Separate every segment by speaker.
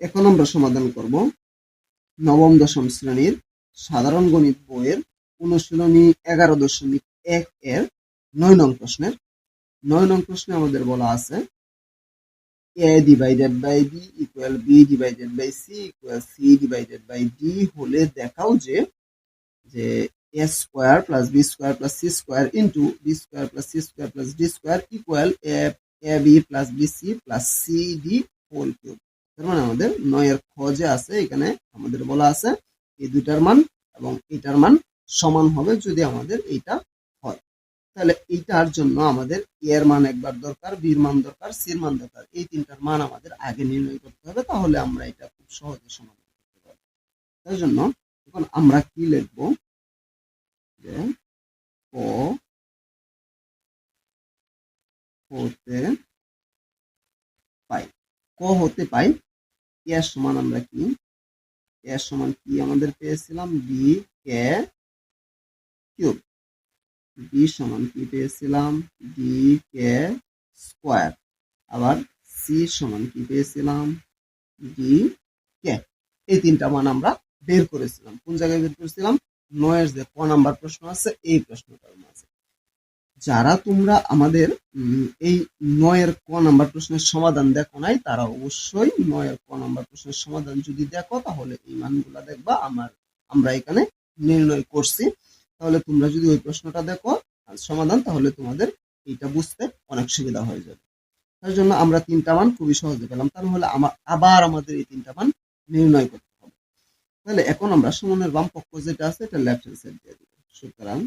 Speaker 1: এখন আমরা সমাধান করব নবম দশম শ্রেণির সাধারণ গণিত বইয়ের অনুশীলনী এগারো দশমিক এক এর নয় নং প্রশ্নের। নয় নং প্রশ্নে আমাদের বলা আছে A divided by B equal B divided by C equal C divided by D হলে দেখাও যে যে A square plus B square plus C square into B square plus C square plus D square equal A B plus B C plus C D whole cube তার মানে আমাদের নয়ের খ যে আছে, এখানে আমাদের বলা আছে এই দুইটার মান এবং এইটার মান সমান হবে যদি আমাদের এইটা হয়। তাহলে এইটার জন্য আমাদের এর মান একবার দরকার বির মান দরকার সির মান দরকার, এই তিনটার মান আমাদের আগে নির্ণয় করতে হবে, তাহলে আমরা এটা খুব সহজে সমাধান করতে পারব। তাই জন্য এখন আমরা কি লিখব? যে ক হতে পাই। ক হতে পাই এর সমান আমরা কি? এর সমান কি আমাদের পেয়েছিলাম? বি কে কিউব বি সমান কি পেয়েছিলাম? ডি কে স্কোয়ার আবার সি সমান কি পেয়েছিলাম? ডি কে এই তিনটা মান আমরা বের করেছিলাম। কোন জায়গায় বের করেছিলাম? নয়ের যে ক নাম্বার প্রশ্ন আছে, এই প্রশ্নটার মাঝে। যারা তোমরা আমাদের এই নয়ের ক নাম্বার প্রশ্নের সমাধান দেখো নাই, তারা অবশ্যই নয়ের ক নাম্বার প্রশ্নের সমাধান যদি দেখো, তাহলে এই মানগুলা দেখবা, আমার, আমরা এখানে নির্ণয় করছি। তাহলে তোমরা যদি ওই প্রশ্নটা দেখো সমাধান, তাহলে তোমাদের এইটা বুঝতে অনেক সুবিধা হয়ে যাবে। তার জন্য আমরা তিনটা মান খুবই সহজে পেলাম। তাহলে আমার আবার আমাদের এই তিনটা মান নির্ণয় করতে হবে। তাহলে এখন আমরা সমানের বাম পক্ষ যেটা আছে, এটা লেফট হ্যান্ড সাইড দিয়ে দিব সুতরাং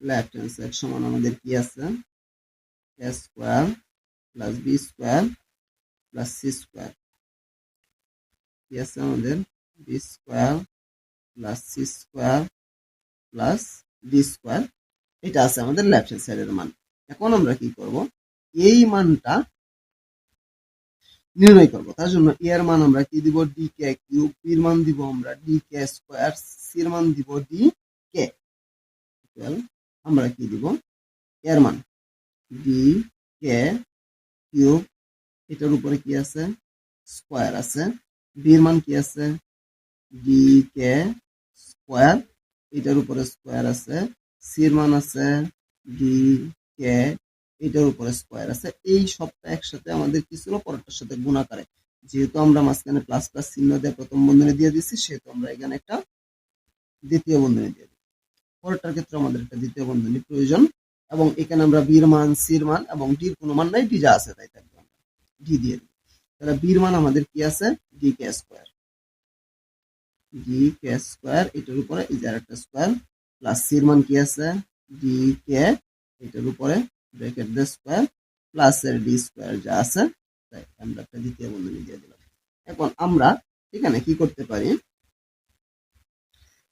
Speaker 1: লেফট হ্যান্ড সাইড সমান আমাদের কি আছে? A square plus B square plus C square কি আছে আমাদের? B square plus C square plus D square এটা আছে আমাদের লেফট হ্যান্ড সাইডের মান। এখন আমরা কি করব? এই মানটা নির্ণয় করব। তার জন্য এ এর মান আমরা কি দিব? ডি কে কিউব এর মান দিব আমরা ডি কে স্কোয়ার সি এর মান দিব ডি কে আমরা কি দিব এর মান ডি কে কিউব এটার উপরে কি আছে? স্কোয়ার আছে। বির মান কি আছে? ডি কে স্কোয়ার এটার উপরে স্কোয়ার আছে। সির মান আছে ডি কে এটার উপরে স্কোয়ার আছে। এই সবটা একসাথে আমাদের কি ছিল? পরেরটার সাথে গুণাকারে। যেহেতু আমরা মাঝখানে প্লাস প্লাস চিহ্ন দিয়ে প্রথম বন্ধনী দিয়ে দিচ্ছি সেহেতু আমরা এখানে একটা দ্বিতীয় বন্ধনী দিয়ে পরেরটার ক্ষেত্রে আমাদের একটা দ্বিতীয় বন্ধনী প্রয়োজন। এবং এখানে আমরা বির মান সির মান এবং ডির কোনো মান নাই, ডি যা আছে তাই থাকবে আমরা। ডি দিয়ে দিই তাহলে বির মান আমাদের কি আছে? D K square. D K square, এটার উপরে এই যে আরেকটা স্কোয়ার, প্লাস সির মান কি আছে? ডি কে, এটার উপরে ব্র্যাকেট দিয়ে স্কোয়ার, প্লাস এর ডি স্কোয়ার যা আছে, তাই আমরা একটা দ্বিতীয় বন্ধনী দিয়ে দিলাম। এখন আমরা এখানে কি করতে পারি?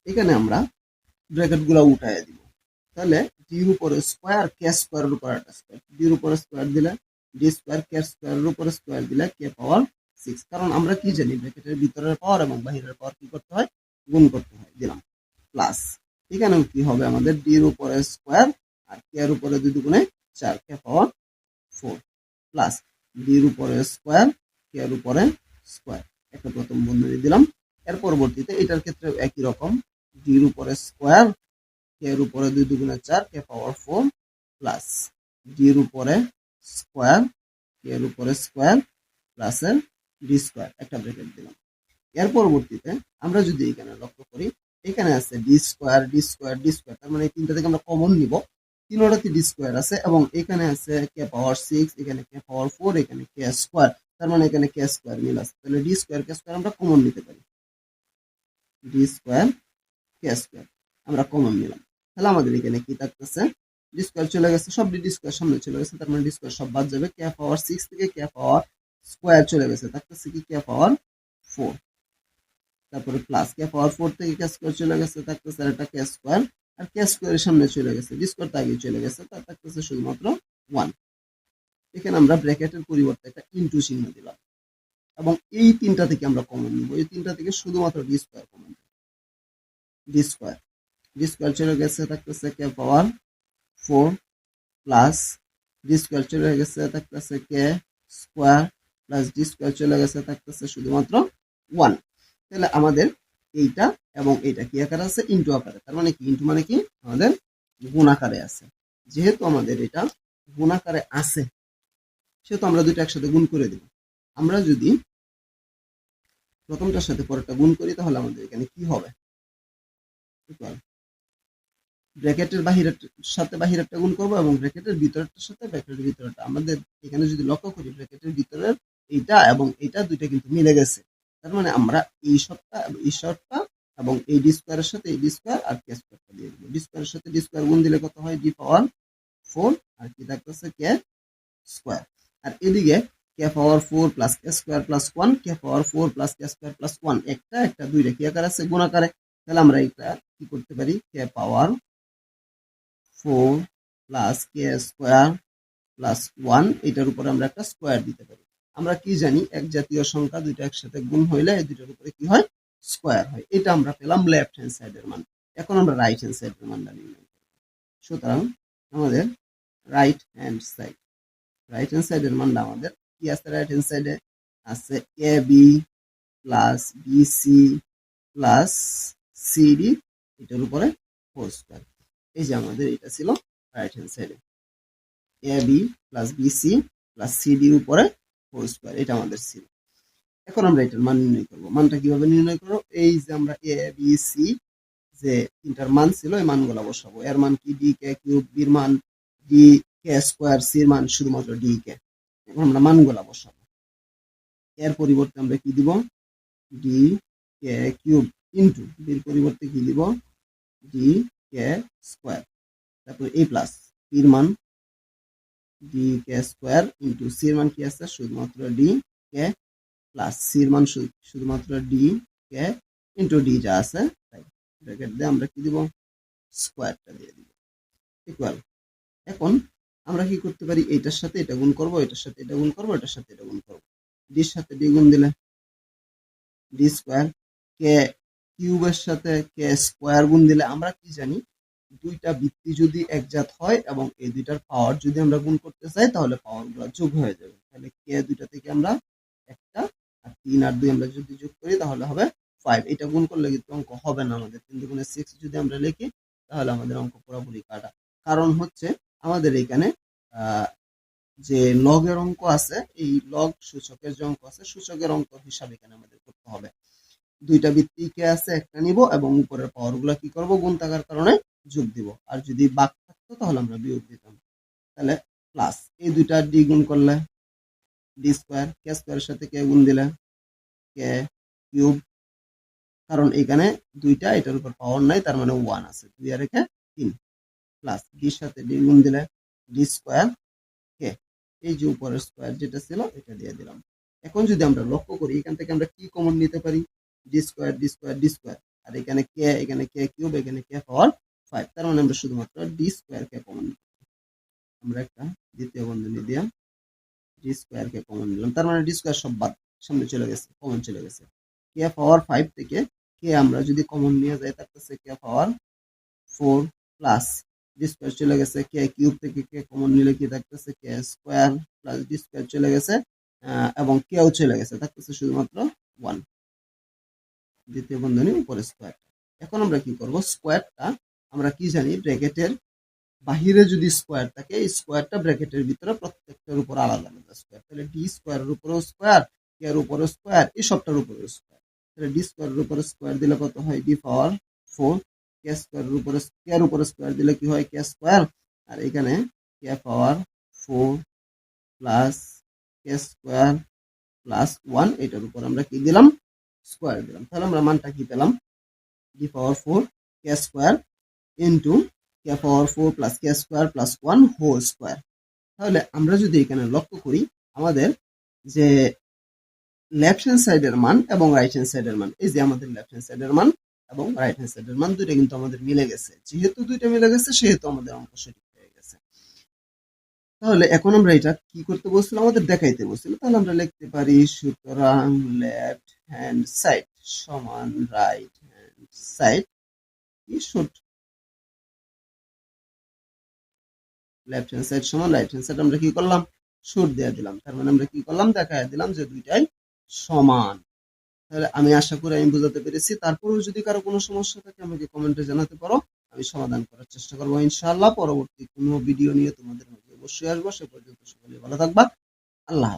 Speaker 1: এখানে আমরা ব্র্যাকেটগুলা উঠাই দিব। তাহলে ডির উপরে স্কোয়ার কে স্কোয়ারের উপর একটা স্কোয়ার ডির উপরে স্কোয়ার দিলে ডি স্কোয়ার কে স্কোয়ারের উপরে স্কোয়ার দিলে কে পাওয়ার সিক্স কারণ আমরা কি জানি, ব্র্যাকেটের ভিতরের পাওয়ার এবং বাহিরের পাওয়ার কি করতে হয়? গুণ করতে হয়, দিলাম। প্লাস এখানেও কি হবে আমাদের? ডির উপরে স্কোয়ার আর কে এর উপরে দুই দুগুণে চার কে পাওয়ার ফোর প্লাস ডির উপরে স্কোয়ার কে এর উপরে স্কোয়ার একটা প্রথম বন্ধনী দিলাম। এর পরবর্তীতে এটার ক্ষেত্রে একই রকম। ডির উপরে স্কোয়ার এর উপরে দুই দুগুণে চার, কে পাওয়ার ফোর প্লাস ডির উপরে স্কোয়ার এর উপরে স্কোয়ার প্লাস এর ডি স্কোয়ার, একটা ব্র্যাকেট দিলাম। এর পরবর্তীতে আমরা যদি এখানে লক্ষ্য করি, এখানে আছে D square D square D square, তার মানে এই তিনটা থেকে আমরা কমন নিব। তিনোটাতে ডি স্কোয়ার আছে এবং এখানে আছে কে পাওয়ার সিক্স এখানে কে পাওয়ার ফোর এখানে কে স্কোয়ার, তার মানে এখানে কে স্কোয়ার মিল আছে। তাহলে ডি স্কোয়ার, কে স্কোয়ার আমরা কমন নিতে পারি। ডি স্কোয়ার আমরা কমন নিলাম। তাহলে আমাদের এখানে কি থাকতেছে? ডি স্কোয়ার চলে গেছে সব ডি স্কোয়ার সামনে চলে গেছে, তার মানে ডি স্কোয়ার সব বাদ যাবে। কে পাওয়ার সিক্স থেকে কে পাওয়ার স্কোয়ার চলে গেছে। থাকতেছে কি কে পাওয়ার ফোর তারপরে প্লাস কে পাওয়ার ফোর থেকে কে স্কোয়ার চলে গেছে, থাকতেছে একটা কে স্কোয়ার আর কে স্কোয়ারের সামনে চলে গেছে ডি স্কোয়ার তো আগে চলে গেছে তার থাকতেছে শুধুমাত্র ওয়ান এখানে আমরা ব্র্যাকেটের পরিবর্তে একটা ইন্টু চিহ্ন দিলাম। এবং এই তিনটা থেকে আমরা কমন নিব। এই তিনটা থেকে শুধুমাত্র D square common D square চলে গেছে থাকতেছে K power four plus D square চলে গেছে থাকতেছে K square plus D square চলে গেছে থাকতেছে শুধুমাত্র ওয়ান তাহলে আমাদের এইটা এবং এইটা কি আকারে আছে? ইন্টু আকারে। তার মানে কি? ইন্টু মানে কি? আমাদের গুণ আকারে আছে। যেহেতু আমাদের এটা গুণ আকারে আছে, সেহেতু আমরা দুটো একসাথে গুণ করে দিব। আমরা যদি প্রথমটার সাথে পরেরটা গুণ করি, তাহলে আমাদের এখানে কি হবে? ব্র্যাকেটের বাহিরের সাথে বাহিরেরটা গুণ করব এবং ব্র্যাকেটের ভিতরেরটার সাথে ব্র্যাকেটের ভিতরেরটা। আমাদের এখানে যদি লক্ষ্য করি ব্র্যাকেটের ভিতরের এইটা এবং এইটা দুইটা কিন্তু মিলে গেছে। তার মানে আমরা এই শর্টটা এই শর্টটা এবং এই ডি স্কোয়ারের সাথে এই ডি স্কোয়ার আর কে স্কোয়ারটা দিয়ে দিব। ডি স্কোয়ারের সাথে ডি স্কোয়ার গুণ দিলে কত হয়? ডি পাওয়ার ফোর আর কি থাকতেছে কে স্কোয়ার আর এদিকে K power four plus K square plus one K power four plus K square plus one একটা একটা, দুইটা, কি আকার আছে? গুণ আকারে। তাহলে আমরা এটা কি করতে পারি? K power four plus K square plus one এটার উপরে আমরা একটা স্কোয়ার দিতে পারি। আমরা কি জানি? এক জাতীয় সংখ্যা দুইটা একসাথে গুণ হইলে এই দুইটার উপরে কি হয়? স্কোয়ার হয়। এটা আমরা পেলাম লেফট হ্যান্ড সাইডের মান। এখন আমরা রাইট হ্যান্ড সাইডের মানটা নির্ণয় সুতরাং আমাদের right hand side right hand সাইডের মানটা আমাদের কি আছে? রাইট হ্যান্ড সাইডে আছে A B plus B C plus CD এটার উপরে ফোর স্কোয়ার এই যে আমাদের এটা ছিল রাইট হ্যান্ড সাইডে A. B plus B C plus সিডির উপরে ফোর স্কোয়ার এটা আমাদের ছিল। এখন আমরা এটার মান নির্ণয় করব। মানটা কীভাবে নির্ণয় করব? এই যে আমরা এ বি সি যে তিনটার মান ছিল, এই মানগুলো বসাবো। এর মান কি? ডি কে কিউব বির মান ডি কে স্কোয়ার সির মান শুধুমাত্র ডি কে এখন আমরা মানগুলা বসাবো। এর পরিবর্তে আমরা কি দিব? ডি কে কিউব ইন্টু বির পরিবর্তে কি দিব ডি কে স্কোয়ার তারপর এ প্লাস পির মান ডি কে স্কোয়ার ইন্টু সির মান কি আছে? শুধুমাত্র ডি কে প্লাস সির মান শু- শুধুমাত্র ডি কে ইন্টু ডি যা আছে, তাই ব্র্যাকেট দিয়ে আমরা কি দিব? স্কোয়ারটা দিয়ে দিব। ইকুয়াল এখন আমরা কি করতে পারি? এটার সাথে এটা গুণ করব, এটার সাথে এটা গুণ করব, এটার সাথে এটা গুণ করব। ডির সাথে ডি গুণ দিলে ডি স্কোয়ার কে কিউবের সাথে কে স্কোয়ার গুণ দিলে আমরা কি জানি? দুইটা ভিত্তি যদি একজাত হয় এবং এই দুইটার পাওয়ার যদি আমরা গুণ করতে চাই, তাহলে পাওয়ারগুলো যোগ হয়ে যাবে। তাহলে কে দুইটা থেকে আমরা একটা আর তিন আর দুই আমরা যদি যোগ করি, তাহলে হবে ফাইভ এটা গুণ করলে কিন্তু অঙ্ক হবে না আমাদের। তিন দুগুণে সিক্স যদি আমরা লিখি, তাহলে আমাদের অঙ্ক পুরোপুরি কাটা। কারণ হচ্ছে আমাদের এখানে যে লগের অঙ্ক আছে, এই লগ সূচকের যে অঙ্ক আছে, সূচকের অঙ্ক হিসাবে এখানে আমাদের করতে হবে। দুইটা ভিত্তি কে আছে, একটা নিব এবং উপরের পাওয়ারগুলো কি করব গুণ থাকার কারণে যোগ দিব। আর যদি বাক থাকতো, তাহলে আমরা বিয়োগ দিতাম। তাহলে প্লাস এই দুইটা ডি গুণ করলে ডি স্কোয়ার কে স্কোয়ারের সাথে কে গুণ দিলে কে কিউব কারণ এখানে দুইটা, এটার উপর পাওয়ার নাই, তার মানে ওয়ান আছে। দুই আর একে তিন। প্লাস ডির সাথে ডি গুণ দিলে ডি স্কোয়ার কে এই যে উপরের স্কোয়ার যেটা ছিল, এটা দিয়ে দিলাম। এখন যদি আমরা লক্ষ্য করি, এখান থেকে আমরা কি কমন নিতে পারি? D square D square D square আর এখানে কে এখানে কে কিউব এখানে কে পাওয়ার ফাইভ তার মানে আমরা শুধুমাত্র ডি স্কোয়ার কে কমন আমরা একটা দ্বিতীয় বন্ধনী দিয়া ডি স্কোয়ার কে কমন নিলাম। তার মানে ডি স্কোয়ার সব বাদ, সামনে চলে গেছে কমন চলে গেছে। কে পাওয়ার ফাইভ থেকে কে আমরা যদি কমন নিয়ে যাই, তার কাছে K power four plus D square চলে গেছে। কে কিউব থেকে কে কমন নিলে কি থাকতেছে K square plus D square চলে গেছে এবং কেও চলে গেছে থাকতেছে শুধুমাত্র ওয়ান দ্বিতীয় বন্ধনী উপরে স্কোয়ার এখন আমরা কি করব? স্কোয়ারটা আমরা কি জানি? ব্র্যাকেটের বাহিরে যদি স্কোয়ার থাকে, এই স্কোয়ারটা ব্র্যাকেটের ভিতরে প্রত্যেকটার উপর আলাদা আলাদা স্কোয়ার তাহলে ডি স্কোয়ারের উপরেও স্কোয়ার কে এর উপরে স্কোয়ার এই সবটার উপরে স্কোয়ার তাহলে ডি স্কোয়ারের উপরে স্কোয়ার দিলে কত হয়? ডি পাওয়ার ফোর কে স্কোয়ারের উপরে কে এর উপরে স্কোয়ার দিলে কি হয়? কে স্কোয়ার আর এখানে K power four plus K square plus one এটার উপর আমরা কি দিলাম? স্কোয়ার দিলাম তাহলে আমরা মানটা কি পেলাম? D power four K square into K power four plus K square plus one whole square তাহলে আমরা যদি এখানে লক্ষ্য করি, আমাদের যে লেফট হ্যান্ড সাইডের মান এবং রাইট হ্যান্ড সাইডের মান, এই যে আমাদের লেফট হ্যান্ড সাইডের মান এবং রাইট হ্যান্ড সাইডের মান, দুইটা কিন্তু আমাদের মিলে গেছে। যেহেতু দুইটা মিলে গেছে, সেহেতু আমাদের অঙ্ক সঠিক হয়ে গেছে। তাহলে এখন আমরা এটা কি করতে বলছিল আমাদের দেখাইতে বলছিল। তাহলে আমরা লিখতে পারি, সুতরাং লেফট হ্যান্ড সাইড সমান রাইট সাইড কি শুড লেফট হ্যান্ড সাইড সমান রাইট হ্যান্ড সাইড আমরা কি করলাম? সুর দিয়ে দিলাম। তার মানে আমরা কি করলাম? দেখায় দিলাম যে দুইটাই সমান। তাহলে আমি আশা করি আমি বোঝাতে পেরেছি। তারপরেও যদি কারও কোনো সমস্যা থাকে, আমাকে কমেন্টে জানাতে পারো। আমি সমাধান করার চেষ্টা করব ইনশাআল্লাহ। পরবর্তী কোনো ভিডিও নিয়ে তোমাদের মাঝে অবশ্যই আসব। সে পর্যন্ত সকলে ভালো থাকবা। আল্লাহ।